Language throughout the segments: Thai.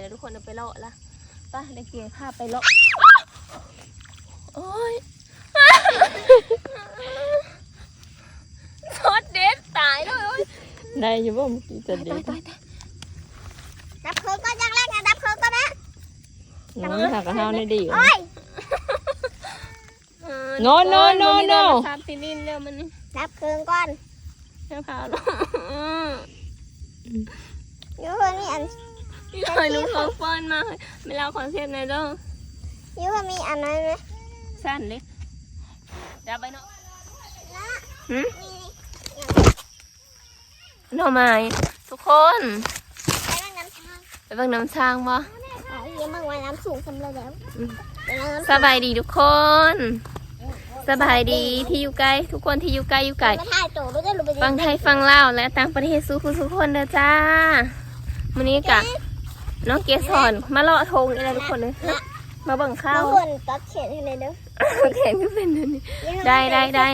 แล้วทุกคนเอาไปเลาะละไป้าเด็กเกียร์พาไปเลาะโอ้ยช็อตเด็ดตายเลยโอ้ยได้อยู่บ่เมื่อกี้จะตายเด็ตายดตายตายดับเพลิงก็ยังแรกนะดับเพลิงก็นะน้องหักกับเฮาได้ดีโอ้ยเออ No, no, ทุกค no, มัมีเรื่อง no มาทำตีนินเรื่องมันนี่ดับเพลิงก่อนแค่พาลงยูเพื่อนมีอัน พี่หน่อยลุงเขาฟ้อนมาไม่เล่าคอนเซ็ปต์ในอยเด้อยูเพื่อนมีอันนั้นไหมสั้นเลยเดี๋ยวไปเนาะหืมมีหน่อไม้ทุกคนไปนั่งน้ำทางไปเบิ่งน้ำช้างบ่เอาเยี่ยมมากว่าน้ำสูงสำเร็จแล้วไปนั่งน้ำสบายดีทุกคน สบายดีที่อยู่ไกลทุกคนที่อยู่ไกลอยู่ไกลมาถ่ายโตรู้ได้รู้ไปฟังไทยฟังลาวและต่างประเทศสู้คุณทุกคนเด้อจ้ามื้อนี้กะ น้องเกสรมาเลาะทงอะไรทุกคนเลยมาเบิ่งข้าบาวงคนตัดเขียนให้เลยเด้อแขนก็เป็นอันนี้ได้ได้ได้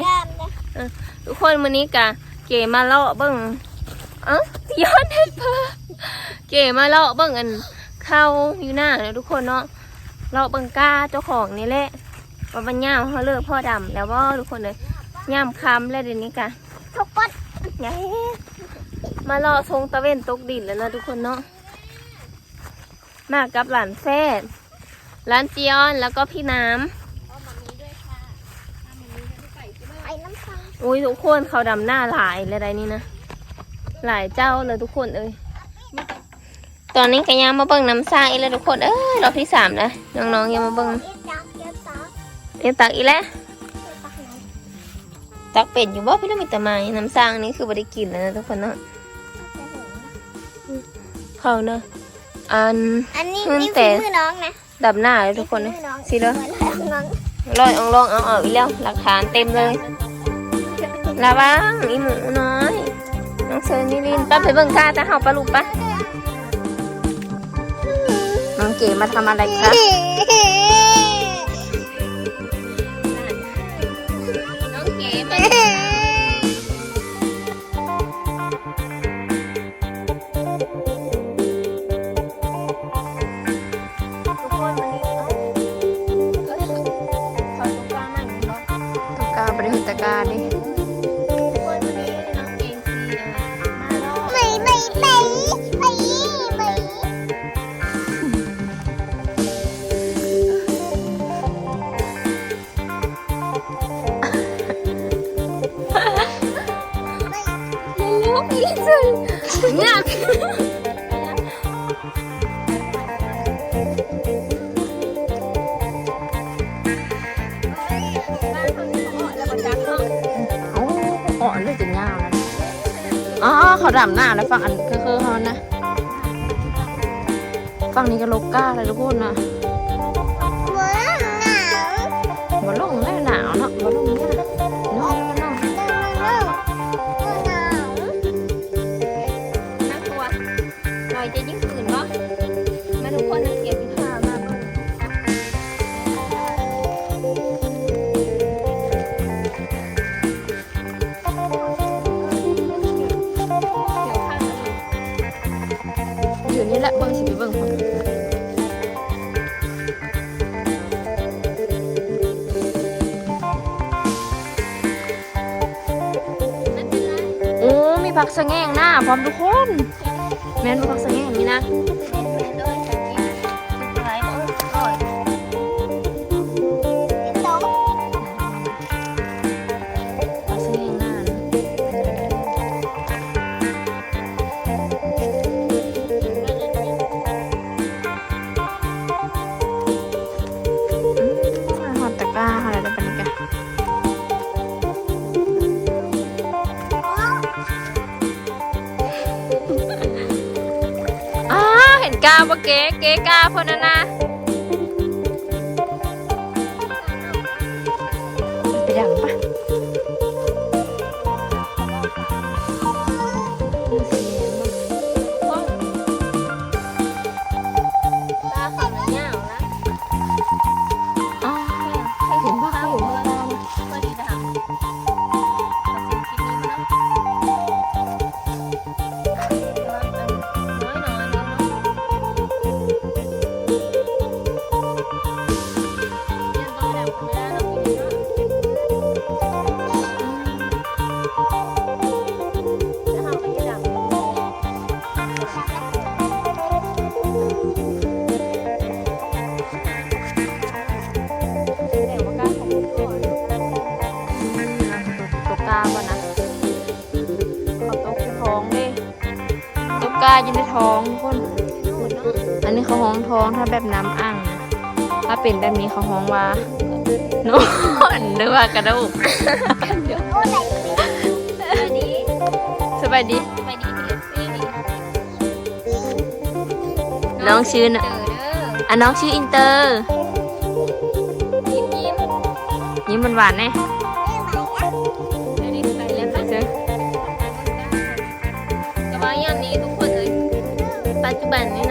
ทุกคนมื้อนี้กะเก๋มาเลาะเบิ่งเอ้าย้อนเฮ็ดเพอเก๋มาเลาะเบิ่งอันเข้าอยู่หน้าเนาะทุกคนเนาะเลาะเบิ่งก้าเจ้าของนี่แหละว่ามันย่ามเขาเลิกพ่อดำแล้วว่าทุกคนเลยย่ามคำแล้วเดี๋ยวนี้กะทุกคนไงมาเลาะทรงตะเวนตกดินแล้วนะทุกคนเนาะ มากับหลานแฟดหลานจียอนแล้วก็พี่น้ำไปน้ำฟังอุ้ยทุกคนเขาดำหน้าหลายเลยไดนี่นะ หลายเจ้าเลยทุกคนเอ้ยตอนนี้ก็ยังมาเบิ่งน้ำซางอีกแล้วทุกคนเอ้ยรอบที่สามนะน้องๆยังมาเบิ่งเอ็ดจักเอ็ดจักเรียนตักอีกแล้วเอ็ดจักไหนตักเป็ดอยู่บ่พี่ต้องมีแต่ไม้น้ำซางนี่คือบ่ได้กินแล้วนะทุกคนเนาะเขาเนาะ อัน อันนี้ขึ้นนี่แต่ ฝีมือน้องนะดับหน้าเลยทุกคนเลยฝีมือองสิเด้อน้องลอยอองลองเอาเอาอีกแล้วหลักฐานเต็มเลยระวังอีหมูน้อยน้องเซอร์นิลินป้าไปเบิ่งกาจะเห่าปลาลูกปะน้องเก๋มาทำอะไรคะ งักอ่อนเลยจะยาวนะอ๋อเขาดำหน้าแล้วฟังอันคือคือเขานะ ฝั่งนี้ก็ลกก้าเลยทุกคนนะ สะแงงหน้าพร้อมทุกคน แม่นบ่ผักสะแงงนี่นะ ก๋เก๋กาพน นนี้เขาห้องท้องถ้าแบบน้ำอ่างนะถ้าเป็นแบบนี้เขาห้องว่าโน่นหรือว่ากระดูกโอ้ไหนอันนี้สบายดีไปดีพีเอฟซีนี่น้องชื่อเจนะอเด้ออะน้องชื่ออินเตอร์ยิ้มยิ้มยิ้มหวานๆแน่อันนี้ไปแล้วค่ะเจอแต่ว่ายามนี้ทุกคนเลยปัจจุบันนี่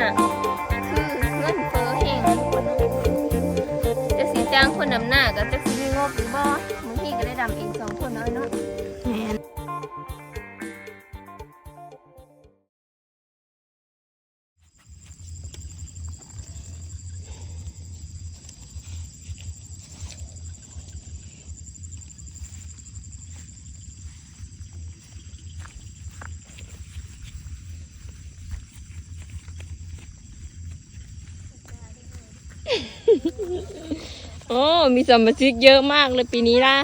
โอ้มีสมาชิกเยอะมากเลยปีนี้นะ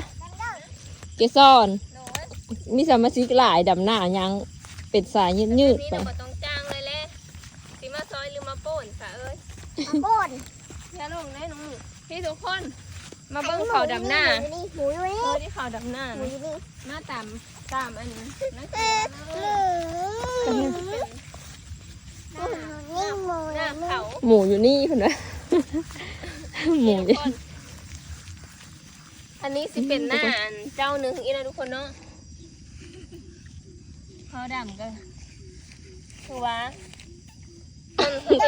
เกซอนมีสมาชิกหลายดำหน้ายังเป็นสายยืดยืดนี่ๆไปเราบ่ต้องจ้างเลยแหละสิมาซอยหรือมาโป้นสะเอ้ยมาป่นอย่าลงได้น้องหนูพี่ทุกคน มาเบิ้งเขาดำหน้าหมูอยู่นี่หมูอยู่เอนี่อที่เขาดำหน้าหมูอยู่นี่มาตามตามอันนี้นะเออหมูนี่หมูหน้าเขาหมูอยู่นี่คุณวะ หมูทุอกยู่คนอันนี้สิเป็นหน้าอันเจ้าหนึ่งอีนะทุกคนเนาะเขาดำก็คือว่า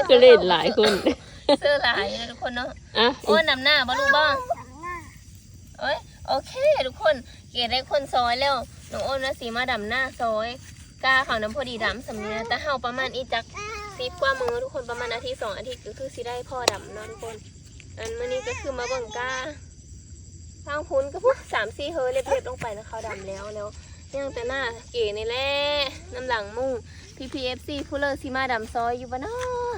ก็เล่นหลายคนเสื้อลายนะทุกคนเนาะอะโอ้นำหน้าบ่รู้บ้างเอ้ยโอเค ทุกคนเกดได้คนซอยแล้วน้องโอ้นนะสีมาดำหน้าซอยกล้าเขาน้ำพอดีดำสำเนียแต่เฮาประมาณอีจัก สิบกว่ามือทุกคนประมาณอาทิตย์สองอาทิตย์ก็คือสิได้พ่อดำเนาะทุกคน อันมื่อนี้ก็คือมาเบิ่งกล้าทางพุ้นก็พวกสามสี่เฮอเรียบๆลงไปนะเขาดำแล้วแล้วยังแต่หน้าเก๋นี่แหละน้ำหลังมุ่ง PPFC ผู้เลอซีมาดำซอยอยู่บ้านเนาะ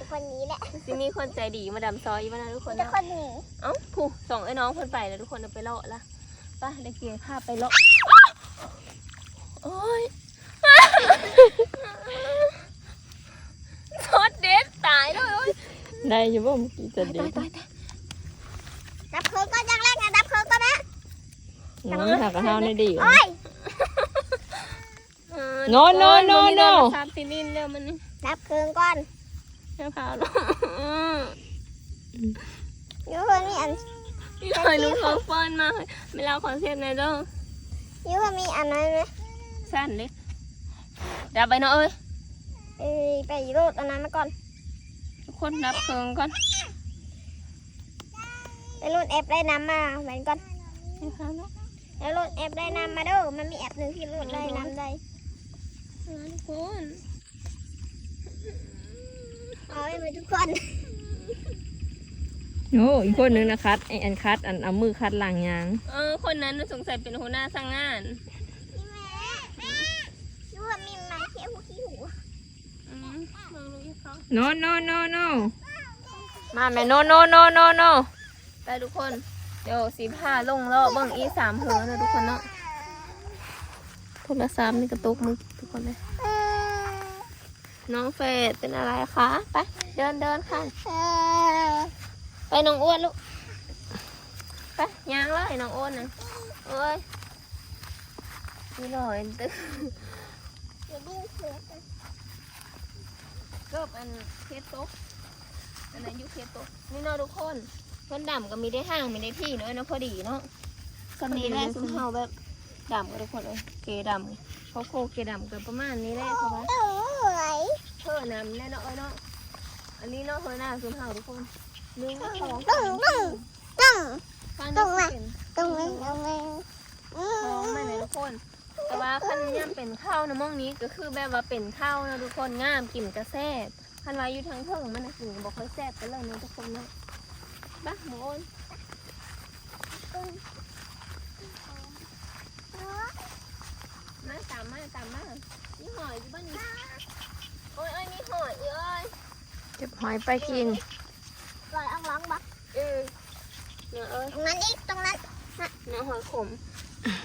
ทุกคนนี้แหละซิมีคนใจดีมาดำซอยอยู่บ้านเนาะทุกคนทุกเนาะคนนี้เอ้าผู้สองไอ้น้องเพิ่นไปแล้วทุกคนเอาไปเลาะละไป่ะเด็กเกียพาไปเลาะโอ้ยชดเด็ดตายเลยโอ้ยได้อยู่บ่เมื่อกี้จะดีตายตายตายดับเพลิงก็ยังแรกนะดับเพลิงก็นะน้องถักกระเท้าได้ดีกว่าโอ้ยเออ No, no, ทุกค no, มัมีเรื่อง no มาซับซีลินเรื่องมันนี่ดับเพลิงก่อนเจ้าพาวเนาะอืมยูเพิ่นมีอันพี่ลอยลุงเขาเฟิร์นมาไม่เล่าคอนเซ็ปต์ในอยเด้อยูเพิ่นมีอันนั้นไหมสั้นเลยดับไปเนาะเอ้ยเอ้ยไปรูดอันนั้นมาก่อนทุก คนดับเพลิงก่อนไปรูดแอปได้น้ำมาเหมือนก่อนเจ้าพาวเนาะแล้วรูดแอปได้น้ำมาเด้อมันมีแอปหนึ่งที่รูดได้น้ำได้เอาทุกคนเอาไปทุกคนโอ้อีกคนนึงนะคัดไออันคัดอันเอามือคัดหลังยางเออคนนั้นน่ะสงสัยเป็นหัวหน้าสร้างงาน พี่แม่แม่ยูเพิ่นมีไม้เขี้ยวหูขี้หู อืมลองดูอีกเขา โนโนโนโนมาแม่โนโนโนโนโนไปทุกคน เดี๋ยวสีผ้าลงแล้วเบิ่งอีสามเหือนะทุกคนเนาะโทรศัพท์นี่กระตุกมือทุกคนเลยน้องเฟดเป็นอะไรคะ ไป เดินเดินค่ะ ไปน้องอ้วนลูก ไปย่างเลยน้องอ้วนนะโอ้ยนี่หน่อยตึ๊กเดี๋ยวดิ้ง กันเกิบอันเคสโต๊ะอันนั้นอยูเคสโต๊ะนี่เนาะทุกคนเพิ่นดำก็มีได้ห้างมีได้ที่เนาะเนาะพอดีเนาะสำนีแรกสุนเฮาแบบดำก็ทุกคนเลยเกดำเขาโคเกดำก็ประมาณนี้แหละเพราะว่าเอ้ยเพิ่นนำแน่เนาะเอ้ยเนาะอันนี้เนาะเพิ่นหน้าสุนเฮาทุกคนหนึ่งสองตึ้สางมตึ้งตึ้งฟังตรนี่งไหนเป็นตรงนี้ตรงนี้อืท้องมมาเลยทุกคน แต่ว่าคันย่ำเป็นข้าวนะหมองนี้ก็คือแบบว่าเป็นข้าวนะทุกคนงามกลิ่นกระแซบคันว่าอยู่ทางเทิงมันนะกลิ่นบอกค่อยแซ่บไปเลยนะทุกคนเนาะบ้าหมูอ้นมาตามมาตามมานี่หอยอยู่บ้านนี้โอ้ยเอ้ยนี่หอยเอ้ยเก็บหอยไปกินปล่อยอ่องร้องบอกเออเนี่ยเอ้ยตรงนั้นอีกตรงนั้นเนื้อหอยขม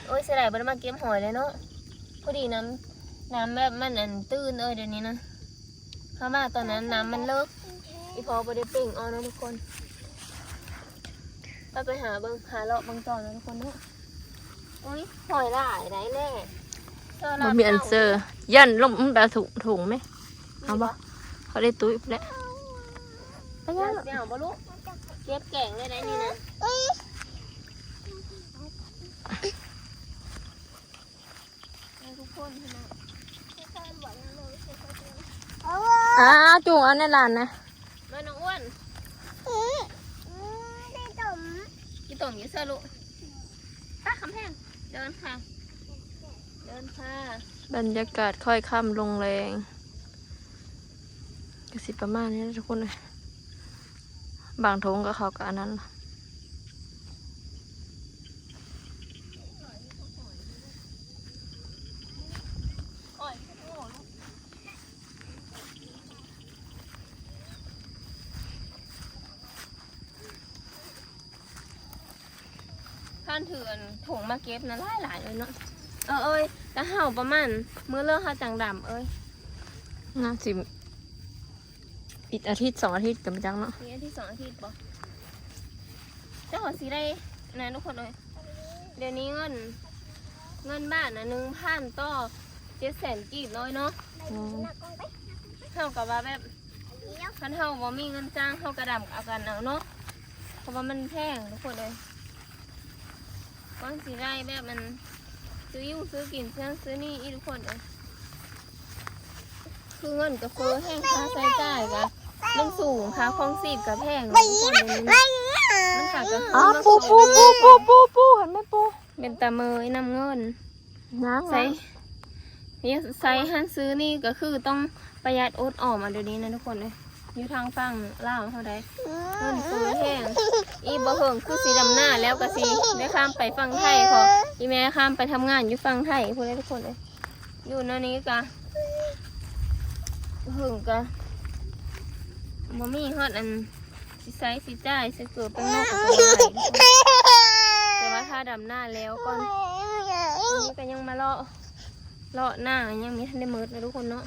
โอ้ยเสียดายบ่ได้มาเก็บหอยเลยเนาะพอดีน้ำน้ำแบบมันอันตื้นเอ้ยเดี๋ยวนี้นะเข้ามาตอนนั้นน้ำมันเลิกอีพอบ่ได้เป่งเอานะทุกคนเราไปหาเบิ่งหาเลาะเบิ่งต่อนะทุกคนเนาะโอ้ยหอยหลายได้แน่เธอมัรันบมีอันเซอร์ยันลมแบบถุงถุงไหมเอาบ่เขาได้ตุ้ยไปแล้วไปยังเดี๋ยวบ่ลูกเก็บแกงเลยได้นี่นะให้ทุกคนเห็นไหม อ้าจุงเอาในร้านนะมาน้องอ้วนได้ดมกี่ต่อมอยู่เสื้อลูกป้าคำแพงเดินค่ะ เดินค่ะบรรยากาศค่อยค่ำลงแรงก็สิประมาณนี้นะทุกคนเลยบางทงก็เขากับอันนั้น ล่ะท่านถืออันถุงมาเก็บนะหลายหลายๆเลยเนาะเออเอ้ยแต่เห่าประมาณเมื่อเลิกเห่าจังดำเอ้ยน่าสิอีกอาทิตย์สองอาทิตย์กันไปจังเนาะนี่อันที่สองอาทิตย์ปะเจ้าขอสีได้นะทุกคนเลยเดี๋ยวนี้เงิน เงินบ้านนะหนึ่งพันต่อเจ็ดแสนกีบน้อยเนาะอืมหนักกองไปเท่ากับว่าแบบเดี๋ยวคันเท่าว่ามีเงินจ้างเท่ากระดำเอากันเอาเนาะเพราะว่ามันแพงทุกคนเลย ก้อนสีได้แบบมันซื้อยุ่งซื้อกินซื้อนั่นซื้อนี่อีทุกคนเลยคือเงินกับเฟ้อแห้งค่าใช้จ่ายกะมันสูงค่าครองชีพกับแพงทุกคนเลยไปมันขาดกับอ๋อปูปูปูปูปูปูเห็นไหมปูเป็นตาเมยนำเงินน้ำใส่นี่ใส่หันซื้อนี่ก็คือต้องประหยัดอดออมมาเดี๋ยวนี้นะทุกคนเลย อยู่ทางฝั่งลาวเท่าใดเงินซื้อแห้งอีบ่เหิงคือสีดำหน้าแล้วก็สีได้ข้ามไปฝั่งไทยขออีแม่ข้ามไปทำงานอยู่ฝั่งไทยพูดได้ทุกคนเลยอยู่นั่นนี้กะหึงกะบ่มีฮอดอันสิใส่สิจ่ายสิเกิดเป็นนอกกับตัวไหนแต่ว่าถ้าดำหน้าแล้วก่อนอันนี้ก็ยังมาเลาะเลาะหน้ายังมีทันได้มืดนะทุกคนเนาะ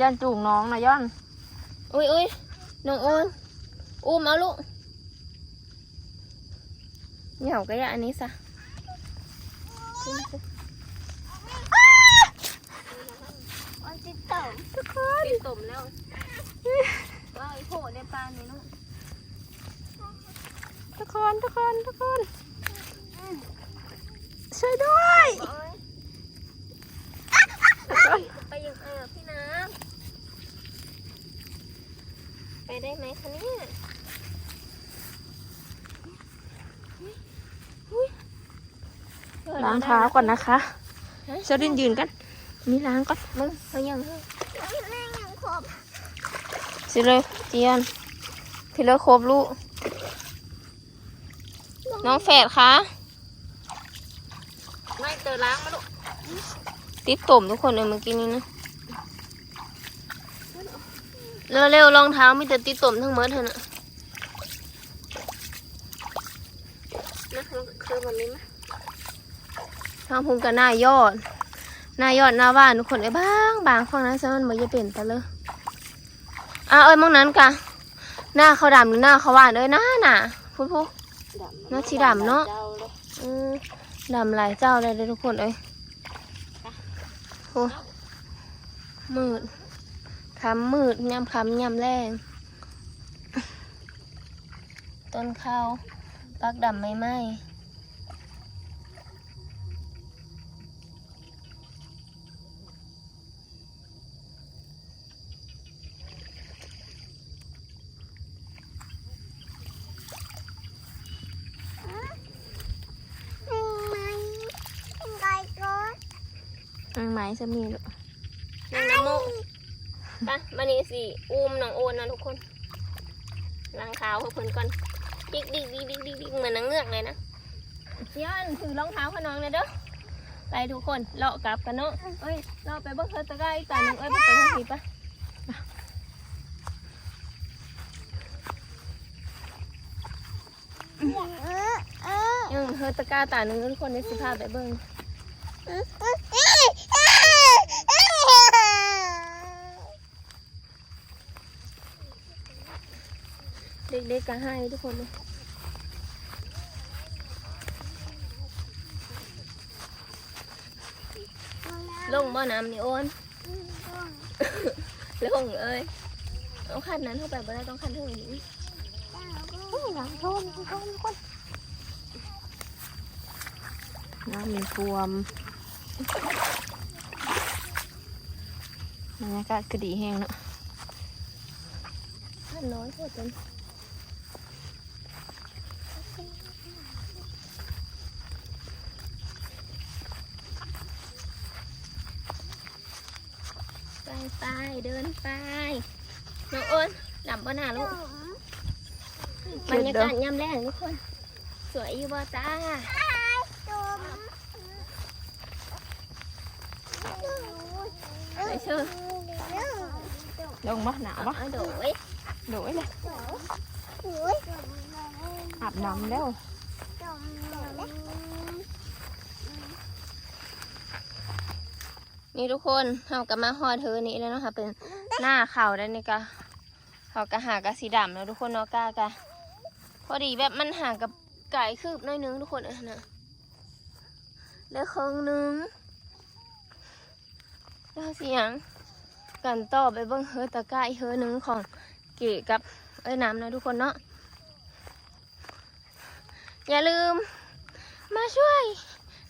ยันจูงน้องนะย้อน อุ้ยอุ้ยน้องโอนอุ้มเอาลูกเหนี่ยวก็อย่าอันนี้ซะขึ้นสิวันที่สองปิดตุ่มแล้วว้าวไอ้โผล่ในปลานี่เนาะทุกคนทุกคนทุกคนช่วยด้วยโอ้ยไปยังไงอะพี่น้ำ ไปได้ไหมคะเนี่ยอุ๊ยอุ๊ยล้างเท้าก่อนนะคะเชอรินยืนกันมีล้างก่อนมึงเขายังให้แม่ยังครบสิเลยเจียนพี่เลยครบลูก น้องแฝดคะไม่เจอล้างมาลูกติดตุ่มทุกคนเลยเมื่อกี้นี้นะ เร็วๆรองเท้ามีแต่ติดตุ่มทั้งหมดเถอะนะนะคือแบบนี้ไหมทางพุงกับหน้ายอดหน้ายอดหน้าบ้านทุกคนไอ้บ้างบางฝั่งนั้นซะมันเหมือนจะเป็นแต่เลยอะเอ้ยมองนั้นกะหน้าเขาดำหรือหน้าเขาหวานเอ้ยหน้าหน่ะพูดพูดน่าสิดำเนาะอืมดำหลายเจ้าเลยเด้อทุกคนเอ้ยโอ้มืด คำมืดยำคำยำแรงต้นข้าวปักดำไม่ไหมหนึ่งไม้หนึ่งไก่ก้อนอืมไม้จะมีด้วยนี่น้ำมูก ไปมานี่สิอุ้มน้องโอนนะทุกคนล้างเท้าให้เพิ่นก่อนดิกดิกดิกดิกดิกดิกเหมือนนางเงือกเลยนะย้อนถือรองเท้าให้น้องเลยเด้อไปทุกคนเลาะกลับกันเนาะเอ้ยเลาะไปเบิ่งเธอตะไคร้ตาหนึ่งเอ้ยไปไปทางผีปะเออเออยังเธอตะกร้าตาหนึ่งทุกคนในสิภาพไปเบิ่ง เออเออเออ เด็กๆก็ให้ทุกคนเลยลงบ่อน้ำนี่โอนลงเอ้ยเอาขันนั้นเข้าไปบ่ได้ต้องขันเท่านี้น้ำท่วมท่วมคนน้ำมีท่วมบรรยากาศก็ดีแห้งเนาะขันน้อยโคตรจน ไปไป เดินไป น้องโอนหลับบ่หนาลูกบรรยากาศยามแรงทุกคน สวยอยู่บ่จ้าสวยเชื่อลงมาหนาวปะเอาโดยโดยเลยอาบน้ำแล้ว นี่ทุกคนเราก็มาฮอดเธอนี้แล้วเนาะค่ะ เป็นหน้าเข่าแล้วนี่ก็เขาก็หากระสีดำแล้วทุกคนเนาะกล้ากะพอดีแบบมันห่างกับไก่คืบน้อยนึงทุกคนเออนะแล้วครึ่งนึงแล้วเสียงกันต่อไปเบิ่งเฮอตะก้าอีเฮอหนึงของเก๋กับเอ้ยน้ำนะทุกคนเนาะอย่าลืม มาช่วย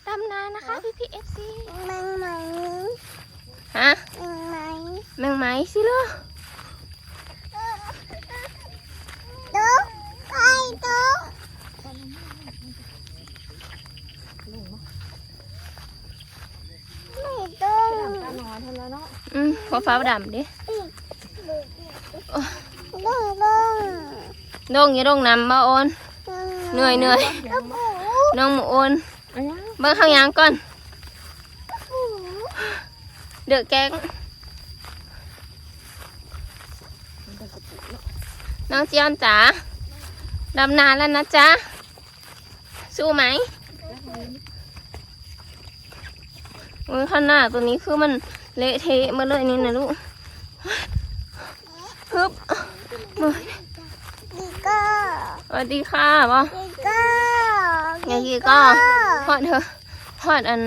ดำนานะคะพี่พีเอฟซีมังไหมฮะมังไหมแมงไหมสิเลอตุ๊กไอ้ตุ๊กไม่ตุ๊กตาหนอนทันแล้วเนาะอืมพอฟ้าดำดิดุ้งดุ้งโดงอย่าโดงน้ำมาโอนเหนื่อยเหนื่อยกระปูน้องหมูโอนอันยัง เบิ่งข้างยางก่อนเดือแกงน้องเจียมจ๋าดำนานแล้วนะจ๊ะ สู้ไหมอุ้ยข้างหน้าตัวนี้คือมันเละเทะมาเลยนี่นะลูกฮึบมาดีก็สวัสดีค่ะบอดีก็ ไงกีก็พอดเถอะพอดอัน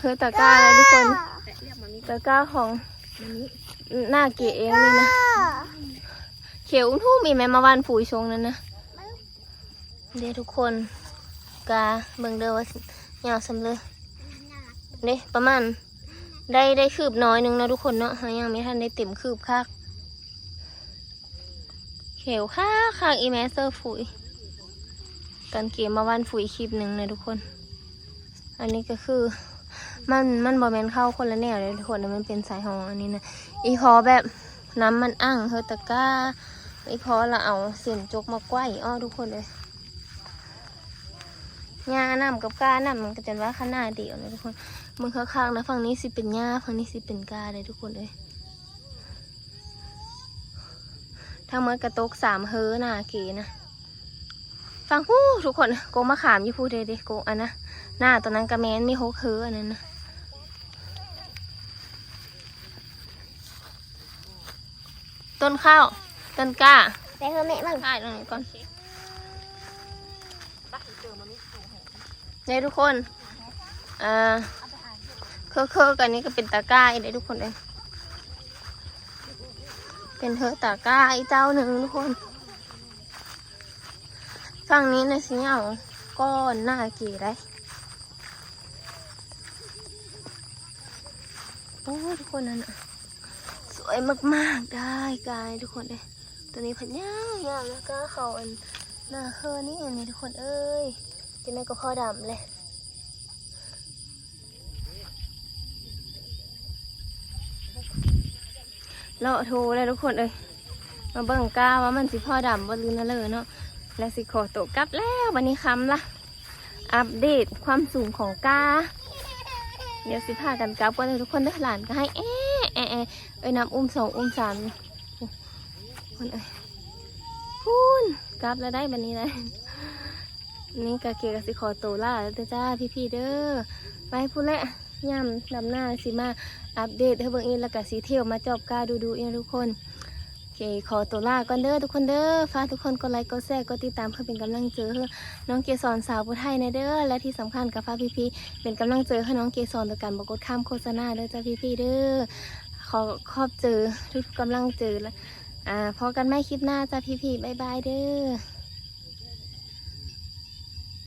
คือตะกร้าเลยทุกคนตะกร้าของหน้าเกเองนี่นะ เขียวอุ้มทุ่มมีไหมมาวันฝูยชงนั้นนะ เดี๋ยวทุกคนกาเบิ่งเด้อว่าสิยาวสำเลยเด้ประมาณได้ได้คืบน้อยนึงนะทุกคนเนาะยังไม่ทันได้เต็มคืบคักเขียวคักคักอีแมสเซอร์ฝูย ตอนเกมมาวันฝูยคลิปหนึ่งนะทุกคน อันนี้ก็คือ มันมันบอแมนเข้าคนละแนวเลยทุกคนมันเป็นสายหองอันนี้นะอีพอแบบน้ำมันอ่างเฮอตะก้าอีพอเราเอาเส้นจกมาไกว้อ้อทุกคนเลยหญ้าน้ำกับกาน้ำมันก็จะว่าขนาดเดียวเลยทุกคนมึงข้างๆนะฝั่งนี้สิเป็นหญ้าฝั่งนี้สิเป็นกาเลยทุกคนเลยทางเมื่อกระตกสามเฮอหน้าเก๋นะ ฟังผู้ทุกคนโกงมาขามอยู่พูดเด้เด้โกงอันนะหน้าตอนนั้นกระแมนมีหกเฮืออันนั้นนะต้นข้าวต้นกล้าไปเถอะแม่บ้างถ่ายตรงนี้ก่อนเนี่ยทุกคนอ่าเคอเคอๆกันนี้ก็เป็นตะกร้าอีกเลยทุกคนเลยเป็นเธอตะกร้าอีกเจ้าหนึ่งทุกคน ฝั่งนี้นะสิเอาก้อนหน้ากี่ไรโอ้ทุกคนนั่นน่ะสวยมากๆได้กายทุกคนเลยตัวนี้พันยาวยาวแล้วก็เขาอันหน้าเคอนี่อันนี้ทุกคนเอ้ยจะไม่ก็พ่อดำเลยเลาะโทรเลยทุกคนเอ้ยมาเบิ่งก้าว่ามันสิพ่อดำบ่ลืมนะเลยเนาะ แล้วสิขอตกกลับแล้ววันนี้คำละอัปเดตความสูงของกา เดี๋ยวสิพากันกลับกันเลยทุกคนเด้หลานก็ให้เอ๊ะเอ๊ะเอ๊ะเอ้ยน้ำอุ้มสองอุ้มสามคนเอ้ยพูนกลับแล้วได้บันนี้เลยนี่กะเกยกะสิขอโตล่าแล้วเด้อจ้าพี่ๆเด้อไปพูดแหละย่ำดำหน้าสิมาอัปเดตให้เบิ่งเองแล้วก็สีเที่ยวมาจอบกาดูดูเองทุกคน เคขอตัวลาก่อนเด้อทุกคนเด้อฝากทุกคนกดไลค์กดแชร์กดติดตามเพื่อเป็นกำลังใจให้น้องเกสรสาวผู้ไทยในเด้อและที่สำคัญกับฟากพี่ๆเป็นกำลังใจให้น้องเกสรโดยการบอกกดข้ามโฆษณาเด้อจ้าพี่ๆเด้อขอขอบเจอทุกกำลังเจอและอ่าพอกันไม่คลิปหน้าจ้าพี่ๆบ๊ายบายเด้อ